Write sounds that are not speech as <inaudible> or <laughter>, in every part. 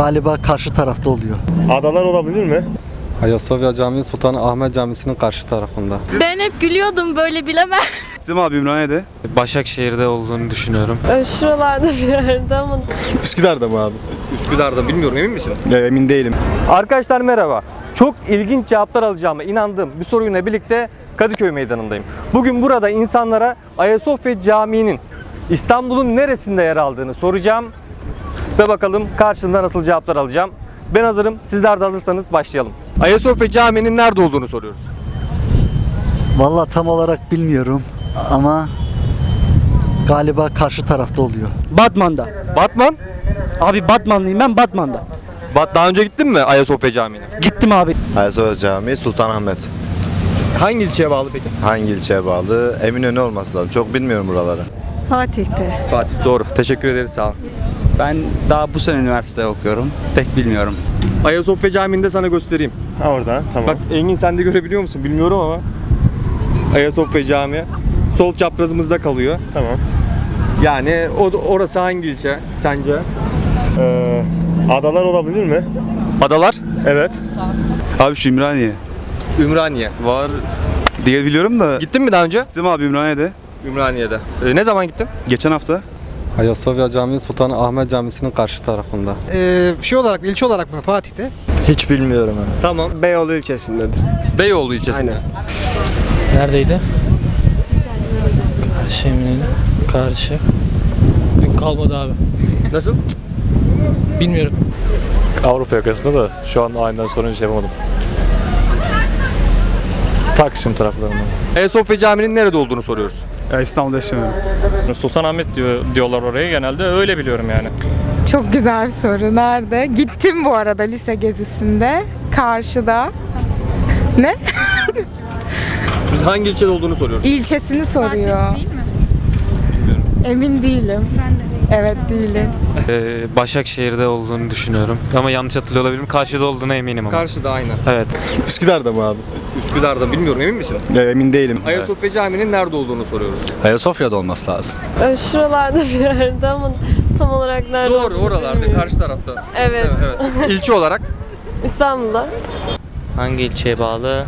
Galiba karşı tarafta oluyor. Adalar olabilir mi? Ayasofya Camii Sultan Ahmet Camisi'nin karşı tarafında. Ben hep gülüyordum böyle bilemem. Gittim abi Ümraniye'de. Başakşehir'de olduğunu düşünüyorum. Şuralarda bir yerde ama Üsküdar'da mı abi? Üsküdar'da bilmiyorum emin misin? emin değilim. Arkadaşlar merhaba. Çok ilginç cevaplar alacağıma inandığım bir soruyla birlikte Kadıköy Meydanı'ndayım. Bugün burada insanlara Ayasofya Camii'nin İstanbul'un neresinde yer aldığını soracağım. Ve bakalım karşılığında nasıl cevaplar alacağım. Ben hazırım. Sizler de hazırsanız başlayalım. Ayasofya Camii'nin nerede olduğunu soruyoruz. Vallahi tam olarak bilmiyorum ama galiba karşı tarafta oluyor. Batman'da. Batman. Abi Batmanlıyım ben Batman'da. Bat daha önce gittin mi Ayasofya Camii'ne? Gittim abi. Ayasofya Camii Sultanahmet. Hangi ilçeye bağlı peki? Hangi ilçeye bağlı? Eminönü olması lazım. Çok bilmiyorum buraları. Fatih'te. Fatih. Doğru. Teşekkür ederiz. Sağ ol. Ben daha bu sene üniversite okuyorum. Pek bilmiyorum. Ayasofya Camii'nde sana göstereyim. Ha orada tamam. Bak Engin sen de görebiliyor musun bilmiyorum ama Ayasofya Camii sol çaprazımızda kalıyor. tamam. Yani o orası hangi ilçe sence? Ee, adalar olabilir mi? Adalar? Evet. Abi şu Ümraniye. Ümraniye. Var diye biliyorum da. Gittin mi daha önce? Gittim abi Ümraniye'de. Ümraniye'de. Ee, ne zaman gittin? Geçen hafta. Ayasofya Camii Sultan Ahmet Camisi'nin karşı tarafında. Ee, şey olarak ilçe olarak mı Fatih'te? Hiç bilmiyorum abi. Tamam. Beyoğlu ilçesindedir. Beyoğlu ilçesinde. Neredeydi? Karşı eminim. Karşı. Yok kalmadı abi. Nasıl? Bilmiyorum. Avrupa yakasında da şu an aniden sorunca şey yapamadım. Taksim taraflarında. Ayasofya Camii'nin nerede olduğunu soruyoruz. İstanbul'da yaşamıyorum. Sultanahmet diyor, diyorlar oraya genelde öyle biliyorum yani. Çok güzel bir soru. Nerede? Gittim bu arada lise gezisinde. Karşıda. Ne? <laughs> Biz hangi ilçede olduğunu soruyoruz. İlçesini soruyor. Emin değilim. Ben de Evet değilim. Ee, Başakşehir'de olduğunu düşünüyorum. Ama yanlış hatırlıyor olabilirim. Karşıda olduğuna eminim ama. Karşıda aynen. Evet. Üsküdar'da mı abi? Üsküdar'da bilmiyorum emin misin? emin değilim. Ayasofya Camii'nin nerede olduğunu soruyoruz. Ayasofya'da olması lazım. Şuralarda bir yerde ama tam olarak nerede Doğru olduğunu oralarda bilmiyorum. karşı tarafta. Evet. evet. <laughs> İlçe olarak İstanbul'da. Hangi ilçeye bağlı?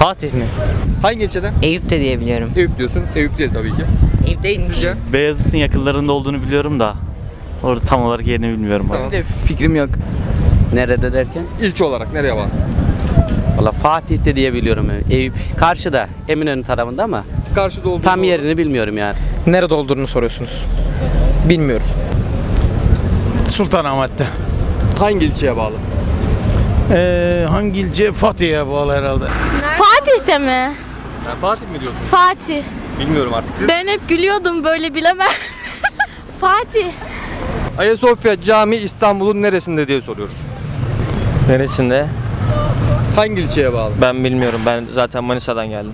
Fatih mi? hangi ilçede? Eyüp de diyebiliyorum. Eyüp diyorsun. Eyüp değil tabii ki. Eyüp değil mi? Sizce? Beyazıt'ın yakınlarında olduğunu biliyorum da orada tam olarak yerini bilmiyorum. Tamam. Fikrim yok. Nerede derken? İlçe olarak nereye bağlı? Valla Fatih'te diye biliyorum. Eyüp karşıda Eminönü tarafında ama Karşıda olduğunu tam yerini bilmiyorum yani. Nerede olduğunu soruyorsunuz. Bilmiyorum. Sultanahmet'te. Hangi ilçeye bağlı? Ee, hangi ilçe? Fatih'e bağlı herhalde. Fatih'te mi? Ha, Fatih mi diyorsun? Fatih. Bilmiyorum artık. Siz Ben hep gülüyordum böyle bilemem. <laughs> Fatih. Ayasofya Camii İstanbul'un neresinde diye soruyoruz. Neresinde? Hangi ilçeye bağlı? Ben bilmiyorum. Ben zaten Manisa'dan geldim.